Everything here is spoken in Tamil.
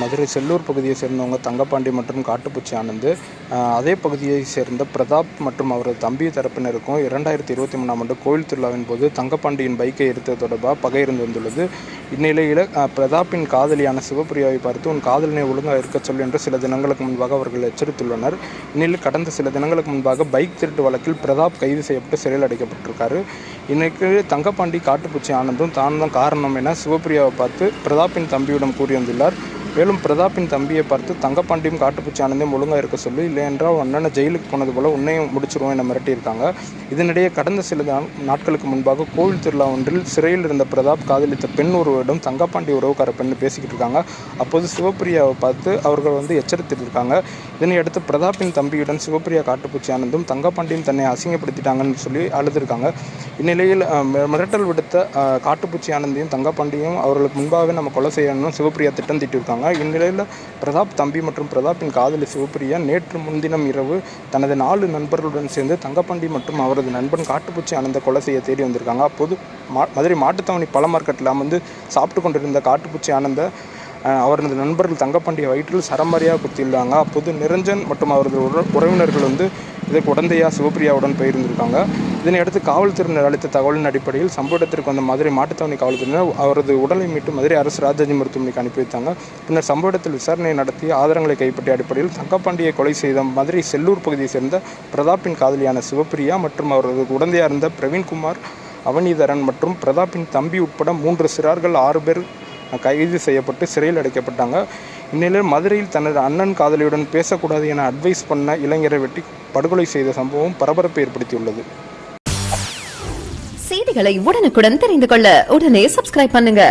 மதுரை செல்லூர் பகுதியை சேர்ந்தவங்க தங்கப்பாண்டி மற்றும் காட்டுப்பூச்சி ஆனந்த் அதே பகுதியை சேர்ந்த பிரதாப் மற்றும் அவரது தம்பி தரப்பினருக்கும் இரண்டாயிரத்தி இருபத்தி மூணாம் ஆண்டு கோயில் திருவிழாவின் போது தங்கப்பாண்டியின் பைக்கை எடுத்தது தொடர்பாக பகை இருந்து வந்துள்ளது. இந்நிலையில் பிரதாப்பின் காதலியான சிவபிரியாவை பார்த்து உன் காதலினை ஒழுங்காக இருக்கச் சொல்லு என்று சில தினங்களுக்கு முன்பாக அவர்கள் எச்சரித்துள்ளனர். இந்நிலையில் கடந்த சில தினங்களுக்கு முன்பாக பைக் திருட்டு வழக்கில் பிரதாப் கைது செய்யப்பட்டு சிறையில் அடைக்கப்பட்டிருக்காரு. இன்னைக்கு தங்கப்பாண்டி காட்டுப்பூச்சி ஆனந்தும் தான் தான் காரணம் என சிவபிரியாவை பார்த்து பிரதாப்பின் தம்பியிடம் வந்துள்ளார் மேலும் பிரதாப்பின் தம்பியை பார்த்து தங்கப்பாண்டியும் காட்டுப்பூச்சி ஆனந்தையும் ஒழுங்காக இருக்க சொல்லி. இல்லை என்றால் அண்ணனை ஜெயிலுக்கு போனது போல உன்னையும் முடிச்சிருவோம் என மிரட்டியிருக்காங்க. இதனிடையே கடந்த சில நாட்களுக்கு முன்பாக கோவில் திருவிழா ஒன்றில் சிறையில் இருந்த பிரதாப் காதலித்த பெண் ஒருவரிடம் தங்கப்பாண்டி உறவுக்கார பெண் பேசிக்கிட்டு இருக்காங்க. அப்போது சிவப்பிரியாவை பார்த்து அவர்கள் வந்து எச்சரித்திருக்காங்க இதனையடுத்து பிரதாப்பின் தம்பியுடன் சிவப்பிரியா காட்டுப்பூச்சி ஆனந்தும் தங்கப்பாண்டியும் தன்னை அசிங்கப்படுத்திட்டாங்கன்னு சொல்லி அழுதுருக்காங்க. இந்நிலையில் மிரட்டல் விடுத்த காட்டுப்பூச்சி ஆனந்தையும் தங்கப்பாண்டியும் அவர்களுக்கு முன்பாகவே நம்ம கொலை செய்யணும்னு சிவப்பிரியா திட்டம் திட்டிருக்காங்க தீட்டியிருக்காங்க இந்நிலையில் பிரதாப் தம்பி மற்றும் பிரதாப்பின் காதலி சிவப்பிரியா நேற்று முன்தினம் இரவு தனது நாலு நண்பர்களுடன் சேர்ந்து தங்கப்பாண்டி மற்றும் அவரது நண்பன் காட்டுப்பூச்சி ஆனந்த கொலை செய்ய தேடி வந்திருக்காங்க. அப்போது மா மதுரை மாட்டுத்தாவணி பழ மார்க்கெட்டில் அமர்ந்து சாப்பிட்டு கொண்டிருந்த காட்டுப்பூச்சி ஆனந்த அவரது நண்பர்கள் தங்கப்பாண்டிய வயிற்றில் சரமாரியாக குத்தியுள்ளாங்க அப்போது நிரஞ்சன் மற்றும் அவரது உறவினர்கள் வந்து இதற்கு உடந்தையா சிவப்பிரியாவுடன் போயிருந்திருக்காங்க. இதனையடுத்து காவல்துறையினர் அளித்த தகவலின் அடிப்படையில் சம்பவ இடத்திற்கு வந்த மதுரை மாட்டுத்தாவணி காவல்துறையினர் அவரது உடலை மீட்டு மதுரை அரசு ராஜாஜி மருத்துவமனைக்கு அனுப்பி வைத்தாங்க. பின்னர் சம்பவ இடத்தில் விசாரணை நடத்தி ஆதாரங்களை கைப்பற்றிய அடிப்படையில் தங்கப்பாண்டியை கொலை செய்த மதுரை செல்லூர் பகுதியை சேர்ந்த பிரதாப்பின் காதலியான சிவப்பிரியா மற்றும் அவரது உடந்தையா இருந்த பிரவீன்குமார் அவனிதரன் மற்றும் பிரதாப்பின் தம்பி உட்பட மூன்று சிறார்கள் ஆறு பேர் கைது செய்யப்பட்டு சிறையில் அடைக்கப்பட்டாங்க. இந்நிலையில் மதுரையில் தனது அண்ணன் காதலியுடன் பேசக்கூடாது என அட்வைஸ் பண்ண இளைஞரை வெட்டி படுகொலை செய்த சம்பவம் பரபரப்பை ஏற்படுத்தியுள்ளது. செய்திகளை உடனுக்குடன் தெரிந்து கொள்ள உடனே சப்ஸ்கிரைப் பண்ணுங்க.